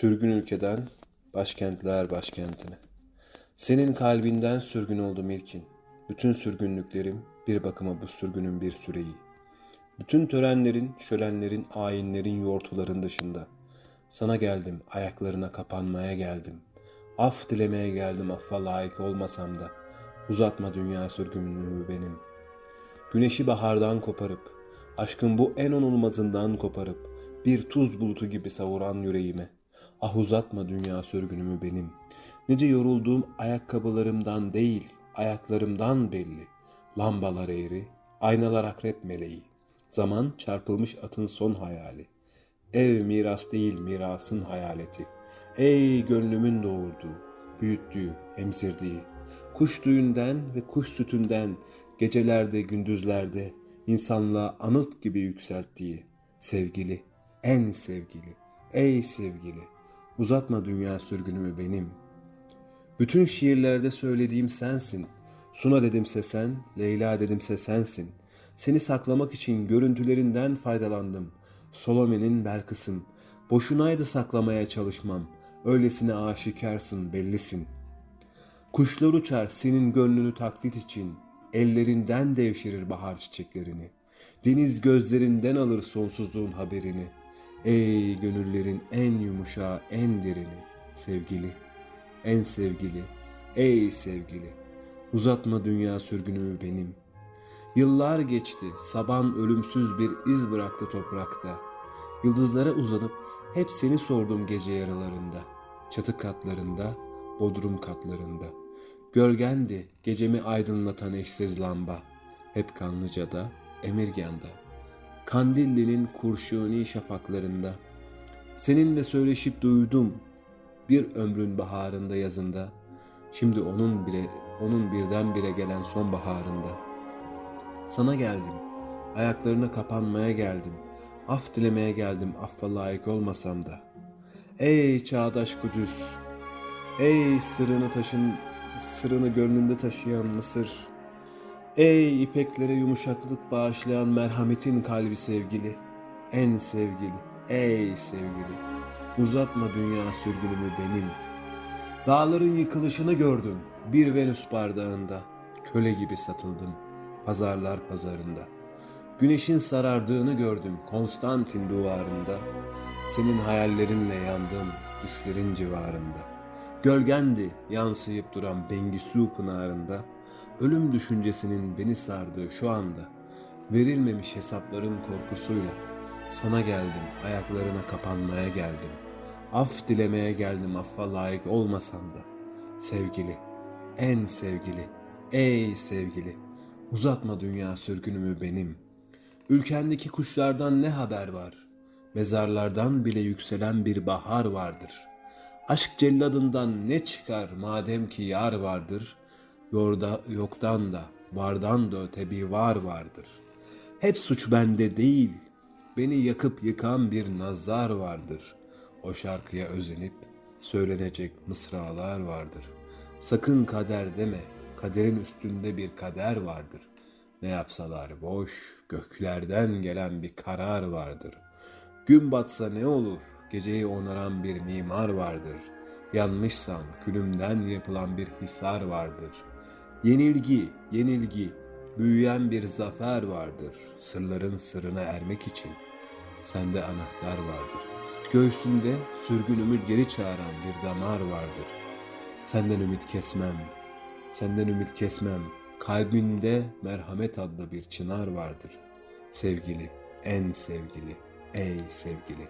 Sürgün ülkeden başkentler başkentine. Senin kalbinden sürgün oldum ilkin. Bütün sürgünlüklerim bir bakıma bu sürgünün bir süreyi. Bütün törenlerin, şölenlerin, ayinlerin yortuların dışında. Sana geldim, ayaklarına kapanmaya geldim. Af dilemeye geldim affa layık olmasam da. Uzatma dünya sürgünlüğü benim. Güneşi bahardan koparıp, aşkın bu en onulmazından koparıp, bir tuz bulutu gibi savuran yüreğime. Ah uzatma dünya sürgünümü benim. Nice yorulduğum ayakkabılarımdan değil, ayaklarımdan belli. Lambalar eğri, aynalar akrep meleği. Zaman çarpılmış atın son hayali. Ev miras değil mirasın hayaleti. Ey gönlümün doğurduğu, büyüttüğü, emzirdiği. Kuş düğünden ve kuş sütünden gecelerde gündüzlerde insanlığa anıt gibi yükselttiği sevgili, en sevgili, ey sevgili. Uzatma dünya sürgünümü benim. Bütün şiirlerde söylediğim sensin. Suna dedimse sen, Leyla dedimse sensin. Seni saklamak için görüntülerinden faydalandım. Solome'nin Belkıs'ım. Boşunaydı saklamaya çalışmam. Öylesine aşikarsın, bellisin. Kuşlar uçar senin gönlünü taklit için. Ellerinden devşirir bahar çiçeklerini. Deniz gözlerinden alır sonsuzluğun haberini. Ey gönüllerin en yumuşağı, en derini. Sevgili, en sevgili, ey sevgili. Uzatma dünya sürgünümü benim. Yıllar geçti, saban ölümsüz bir iz bıraktı toprakta. Yıldızlara uzanıp hep seni sordum gece yaralarında. Çatı katlarında, bodrum katlarında. Gölgendi gecemi aydınlatan eşsiz lamba. Hep Kanlıca'da, Emirgan'da. Kandilli'nin kurşuni şafaklarında. Seninle söyleşip duydum bir ömrün baharında yazında. Şimdi onun bile onun birdenbire gelen sonbaharında. Sana geldim. Ayaklarına kapanmaya geldim. Af dilemeye geldim affa layık olmasam da. Ey çağdaş Kudüs. Ey sırrını taşın sırrını gönlünde taşıyan Mısır. Ey ipeklere yumuşaklık bağışlayan merhametin kalbi sevgili. En sevgili, ey sevgili. Uzatma dünya sürgünümü benim. Dağların yıkılışını gördüm bir Venüs bardağında. Köle gibi satıldım pazarlar pazarında. Güneşin sarardığını gördüm Konstantin duvarında. Senin hayallerinle yandım düşlerin civarında. Gölgendi yansıyıp duran Bengisu pınarında. Ölüm düşüncesinin beni sardığı şu anda. Verilmemiş hesapların korkusuyla. Sana geldim ayaklarına kapanmaya geldim. Af dilemeye geldim affa layık olmasam da. Sevgili, en sevgili, ey sevgili. Uzatma dünya sürgünümü benim. Ülkendeki kuşlardan ne haber var? Mezarlardan bile yükselen bir bahar vardır. Aşk celladından ne çıkar madem ki yar vardır? Yorda, yoktan da, vardan da öte bir var vardır. Hep suç bende değil, beni yakıp yıkan bir nazar vardır. O şarkıya özenip söylenecek mısralar vardır. Sakın kader deme, kaderin üstünde bir kader vardır. Ne yapsalar boş, göklerden gelen bir karar vardır. Gün batsa ne olur, geceyi onaran bir mimar vardır. Yanmışsam külümden yapılan bir hisar vardır. Yenilgi, yenilgi, büyüyen bir zafer vardır. Sırların sırrına ermek için sende anahtar vardır. Göğsünde sürgünümü geri çağıran bir damar vardır. Senden ümit kesmem, Senden ümit kesmem. Kalbinde merhamet adlı bir çınar vardır. Sevgili, en sevgili, ey sevgili.